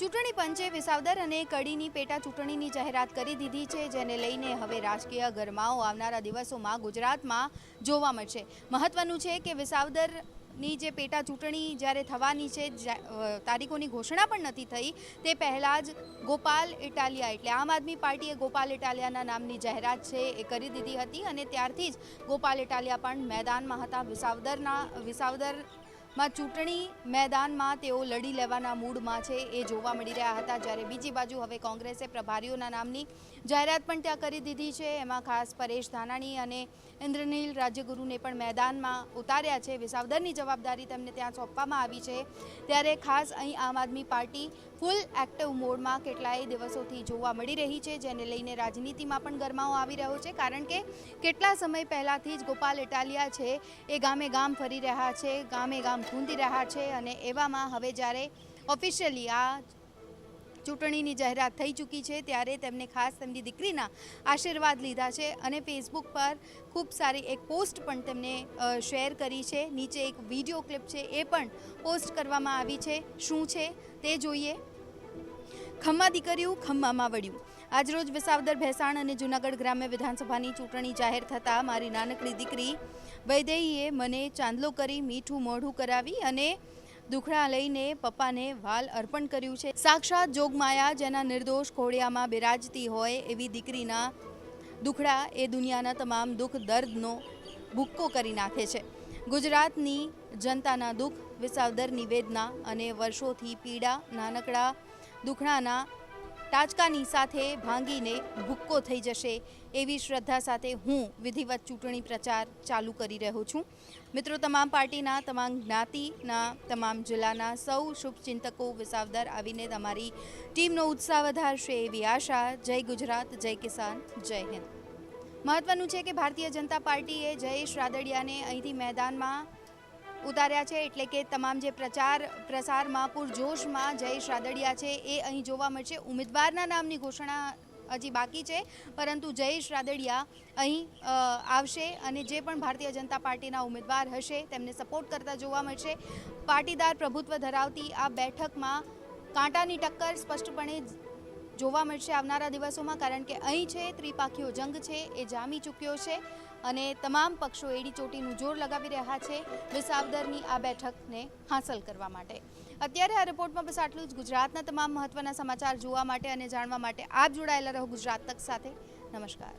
ચૂંટણી પંચે વિસાવદર અને કડીની પેટા ચૂંટણીની જાહેરાત કરી દીધી છે, જેને લઈને હવે રાજકીય ગરમાઓ આવનારા દિવસોમાં ગુજરાતમાં જોવા મળશે. મહત્વનું છે કે વિસાવદરની જે પેટા ચૂંટણી જ્યારે થવાની છે તારીખોની ઘોષણા પણ નથી થઈ, તે પહેલાં જ ગોપાલ ઇટાલિયા એટલે આમ આદમી પાર્ટીએ ગોપાલ ઇટાલિયાના નામની જાહેરાત છે એ કરી દીધી હતી અને ત્યારથી જ ગોપાલ ઇટાલિયા પણ મેદાનમાં હતા. વિસાવદરના, વિસાવદર માં ચૂંટણી મેદાનમાં તેઓ લડી લેવાના મૂડમાં છે, એ જોવા મળી રહ્યા હતા. જ્યારે બીજી બાજુ હવે કોંગ્રેસે પ્રભારીઓના નામની જાહેરાત પણ ત્યાં કરી દીધી છે. એમાં ખાસ પરેશ ધાનાણી અને ઇન્દ્રનીલ રાજ્યગુરુને પણ મેદાનમાં ઉતાર્યા છે. વિસાવદરની જવાબદારી તેમને ત્યાં સોંપવામાં આવી છે. ત્યારે ખાસ અહીં આમ આદમી પાર્ટી ફૂલ એક્ટિવ મોડમાં કેટલાય દિવસોથી જોવા મળી રહી છે, જેને લઈને રાજનીતિમાં પણ ગરમાવો આવી રહ્યો છે. કારણ કે કેટલા સમય પહેલાંથી જ ગોપાલ ઇટાલિયા છે, એ ગામે ગામ ફરી રહ્યા છે. ગામે ગામ ખૂંદી રહ્યા છે અને એવામાં હવે જ્યારે ઓફિશિયલી આ ચૂંટણીની જાહેરાત થઈ ચૂકી છે, ત્યારે તેમને ખાસ તેમની દીકરીના આશીર્વાદ લીધા છે અને ફેસબુક પર ખૂબ સારી એક પોસ્ટ પણ તેમને શેર કરી છે. નીચે એક વીડિયો ક્લિપ છે, એ પણ પોસ્ટ કરવામાં આવી છે. શું છે તે જોઈએ. ખમ્મા દીકર્યું ખમ્મામાં વળ્યું. આજરોજ વિસાવદર, ભેસાણ અને જૂનાગઢ ગ્રામ્ય વિધાનસભાની ચૂંટણી જાહેર થતાં મારી નાનકડી દીકરી વૈદેહીએ મને ચાંદલો કરી મીઠું મોઢું કરાવી અને દુખડા લઈને પપ્પાને વાલ અર્પણ કર્યું છે. સાક્ષાત જોગમાયા જેના નિર્દોષ ખોડિયામાં બિરાજતી હોય એવી દીકરીના દુખડા એ દુનિયાના તમામ દુઃખ, દર્દનો ભૂક્કો કરી નાખે છે. ગુજરાતની જનતાના દુઃખ, વિસાવદરની વેદના અને વર્ષોથી પીડા, નાનકડા દુખડાના ટાચકાની સાથે ભાંગીને ભૂક્કો થઈ જશે એવી શ્રદ્ધા સાથે હું વિધિવત ચૂંટણી પ્રચાર ચાલુ કરી રહ્યો છું. મિત્રો, તમામ પાર્ટીના, તમામ જ્ઞાતિના, તમામ જિલ્લાના સૌ શુભચિંતકો વિસાવદર આવીને તમારી ટીમનો ઉત્સાહ વધારશે એવી આશા. જય ગુજરાત, જય કિસાન, જય હિન્દ. મહત્વનું છે કે ભારતીય જનતા પાર્ટીએ જયેશ રાદડિયાને અહીંથી મેદાનમાં ઉતાર્યા છે એટલે કે તમામ જે પ્રચાર પ્રસારમાં પૂરજોશમાં જયેશ રાદડિયા છે એ અહીં જોવા મળશે. ઉમેદવારના નામની ઘોષણા હજી બાકી છે, પરંતુ જયેશ રાદડિયા અહીં આવશે અને જે પણ ભારતીય જનતા પાર્ટીના ઉમેદવાર હશે તેમને સપોર્ટ કરતા જોવા મળશે. પાટીદાર પ્રભુત્વ ધરાવતી આ બેઠકમાં કાંટાની ટક્કર સ્પષ્ટપણે જોવા મળશે આવનારા દિવસોમાં, કારણ કે અહીં છે, ત્રિપાખીઓ જંગ છે, એ જામી ચૂક્યો છે અને તમામ પક્ષો એડી ચોટીનું જોર લગાવી રહ્યા છે વિસાવદરની આ બેઠકને હાંસલ કરવા માટે. અત્યારે આ રિપોર્ટમાં બસ આટલું જ. ગુજરાતના તમામ મહત્વના સમાચાર જોવા માટે અને જાણવા માટે આપ જોડાયેલા રહો ગુજરાત તક સાથે. નમસ્કાર.